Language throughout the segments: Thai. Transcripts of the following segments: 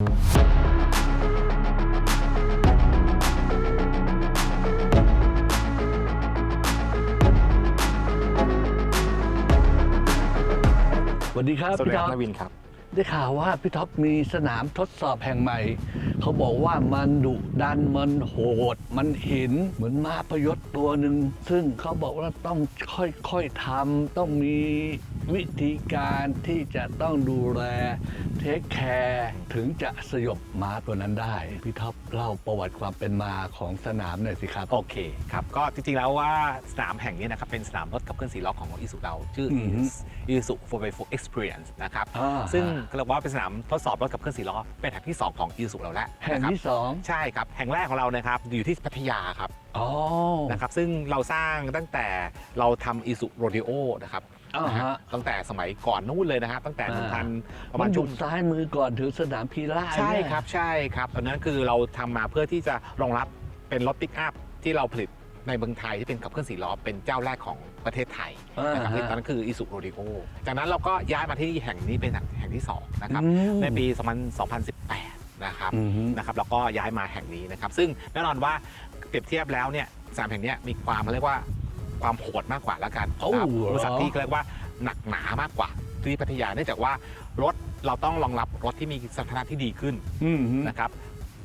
สวัสดีครับสวัสดีพี่คท็รัอบปนาวินครับ ได้ข่าวว่าพี่ท็อปมีสนามทดสอบแห่งใหม่ เขาบอกว่ามันดุดันมันโหด มันหินเหมือนม้าพยศตัวหนึ่งซึ่งเขาบอกว่าต้องค่อยๆทำต้องมีวิธีการที่จะต้องดูแลเทคแคร์ถึงจะสยบม้าตัวนั้นได้ พี่ท็อปเล่าประวัติความเป็นมาของสนามหน่อยสิครับ โอเคครับ ก็จริงๆแล้วว่าสนามแห่งนี้นะครับ เป็นสนามรถกับเครื่องสีล้อของอีสุเรา ชื่ออือฮึอีสุ 4x4 Experience นะครับอ่าซึ่งเรียกว่าเป็นสนามทดสอบรถกับเครื่องสีล้อเป็นแห่งที่ 2 ของอีสุเราแล้วแห่งนะครับที่สองใช่ครับแห่งแรกของเรานะครับอยู่ที่พัทยาครับอ๋อนะครับซึ่งเราสร้างตั้งแต่เราทำอีสุโรดิโอนะครับอ่านะฮะฮะตั้งแต่สมัยก่อนนู้นเลยนะครับตั้งแต่อ่าหนึ่งพันประมัมาณนอช่วยู่งซ้ายมือก่อนถึงสนามพีล่าใช่เนี่ยครับใช่ครับตอนนั้นคือเราทำมาเพื่อที่จะรองรับเป็นรถปิกอัพที่เราผลิตในเมืองไทยที่เป็นขับเคลื่อนสี่ล้อเป็นเจ้าแรกของประเทศไทยอ่านะครับฮะที่ตอนนั้นคืออิสุโรดิโอจากนั้นเราก็ย้ายมาที่แห่งนี้เป็นแห่งที่สองนะครับอืมในปี 2018 นะครับอือฮึ นะครับแล้วก็ย้ายมาแห่งนี้นะครับ ซึ่งแน่นอนว่าเปรียบเทียบแล้วเนี่ยสนามแห่งเนี้ยมีความเรียกว่าความโหดมากกว่าแล้วกันโอ้นะครับเหรอ บริษัทที่เรียกว่าหนักหนามากกว่าที่พัทยาเนื่องจากว่ารถเราต้องรองรับรถที่มีสถานะที่ดีขึ้นอืมฮึ นะครับ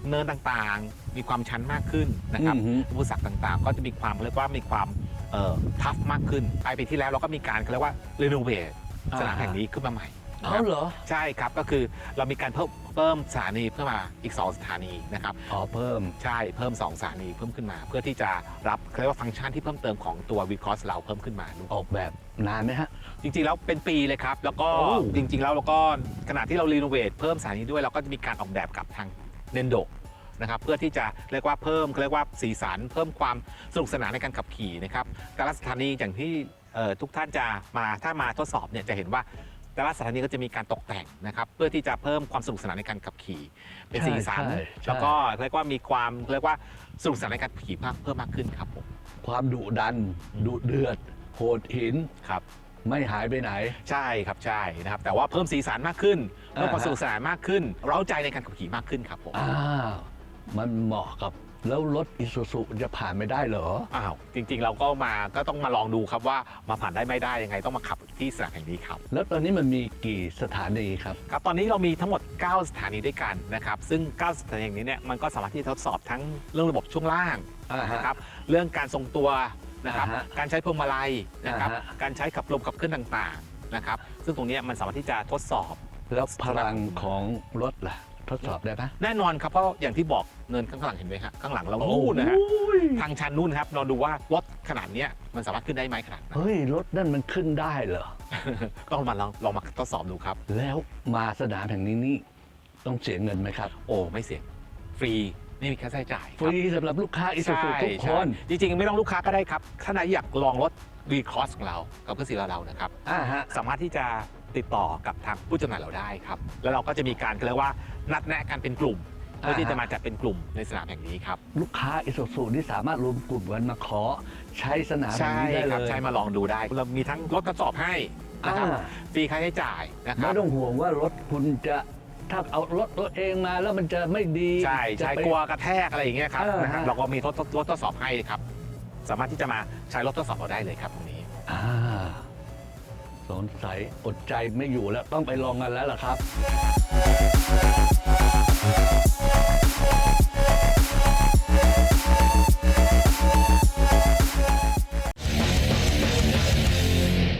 เนินต่างๆมีความชันมากขึ้นนะครับอือฮึ อุปสรรคต่างๆ ก็จะมีความเรียกว่ามีความเอ่อทัฟมากขึ้นปลายปีที่แล้วเราก็มีการเขาเรียกว่ารีโนเวทสนามแห่งนี้ขึ้นมาใหม่นะค เอารับเหรอ ใช่ครับก็คือเรามีการเพิ่มเพิ่มสถานีเพิ่มมาอีก 2 สถานีนะครับอ๋อเพิ่มใช่เพิ่ม 2 สถานีเพิ่มขึ้นมา เพื่อที่จะรับเขาเรียกว่าฟังก์ชันที่เพิ่มเติมของตัววีคอสเราเพิ่มขึ้นมาด้วยออกแบบนานไหมฮะ จริงๆ แล้วเป็นปีเลยครับ แล้วก็โอ้ จริง ๆ แล้วเราก็ขณะที่เรารีโนเวทเพิ่มสถานีด้วยเราก็จะมีการออกแบบกับทางเนนโดนะครับเพื่อที่จะเรียกว่าเพิ่มเขาเรียกว่าสีสันเพิ่มความสนุกสนานในการขับขี่นะครับแต่ละสถานีอย่างที่เอ่อทุกท่านจะมาถ้ามาทดสอบเนี่ยจะเห็นว่า แต่ละสถานีก็จะมีการตกแต่งนะครับเพื่อที่จะเพิ่มความสนุกสนานในการขับขี่ เป็นสีสันใช่ใช่ แล้วก็เรียกว่ามีความเรียกว่าสนุกสนานในการขับขี่เพิ่มมากขึ้นครับผมความดุดัน ดุเดือด โหดหิน ครับ ไม่หายไปไหน ใช่ครับใช่นะครับแต่ว่าเพิ่มสีสันมากขึ้นเพิ่มความอ่าฮะสนุกสนานมากขึ้น เร้าใจในการขับขี่มากขึ้นครับผม อ้าว มันเหมาะกับ แล้วรถอิซูซุจะผ่านไม่ได้เหรอ อ้าวจริง ๆ เราก็มาก็ต้องมาลองดูครับว่ามาผ่านได้ไม่ได้ยังไงต้องมาขับที่สนามแห่งนี้ครับ แล้วตอนนี้มันมีกี่สถานีครับ ครับตอนนี้เรามีทั้งหมด 9 สถานีด้วยกันนะครับซึ่ง 9 สถานีอย่างนี้เนี่ยมันก็สามารถที่จะทดสอบทั้งเรื่องระบบช่วงล่างอ่าฮะนะครับเรื่องการทรงตัวนะครับอ่าฮะการใช้พวงมาลัยนะครับอ่าฮะ การใช้ขับลมขับเคลื่อนต่างๆนะครับซึ่งตรงเนี้ยมันสามารถที่จะทดสอบ แล้วพลังของรถล่ะ ทดสอบได้ไหมแน่นอนครับเพราะอย่างที่บอกเนินข้างหลังเห็นไหมฮะข้างหลังเรานู่นนะฮะโอ้ยทางชันนู่นครับเราดูว่ารถขนาดเนี้ยมันสามารถขึ้นได้ไหมขนาดนั้น เฮ้ย รถนั่นมันขึ้นได้เหรอ ก็มาลองลองมาทดสอบดูครับ แล้วมาสนามแห่งนี้นี่ต้องเสียเงินไหมครับ โอ้ไม่เสี่ยงฟรีไม่มีค่าใช้จ่ายฟรีสำหรับลูกค้าอิซูใช่ซุทุกคใช่นจริงๆ ไม่ต้องลูกค้าก็ได้ครับถ้านายอยากลองรถวีคอสของเรากับเครื่องสีเรานะครับ อ่าฮะ สามารถที่จะ ติดต่อกับทางผู้จำหน่ายเราได้ครับ แล้วเราก็จะมีการเรียกว่านัดแนะกันเป็นกลุ่มเพื่อที่อ่าฮะจะมาจัดเป็นกลุ่มในสนามแห่งนี้ครับ ลูกค้าอิซูซุที่สามารถรวมกลุ่มกันมาขอใช้สนามแห่งใช่นี้ได้ครับเลยใช่มาลองดูได้เรามีทั้งรถทดสอบให้นะครับอ่า ฟรีค่าใช้จ่ายนะคไม่รับ ต้องห่วงว่ารถคุณจะถ้าเอารถตัวเองมาแล้วมันจะไม่ดีใช่จะใช่ไป กลัวกระแทกอะไรอย่างเงี้ยครับเออนะครับฮะเราก็มีรถรถทดสอบให้ครับ สามารถที่จะมาใช้รถทดสอบเราได้เลยครับตรงนี้ อ่า งสัยอดใจไม่อยู่แล้วต้องไปลองกันแล้วล่ะครับ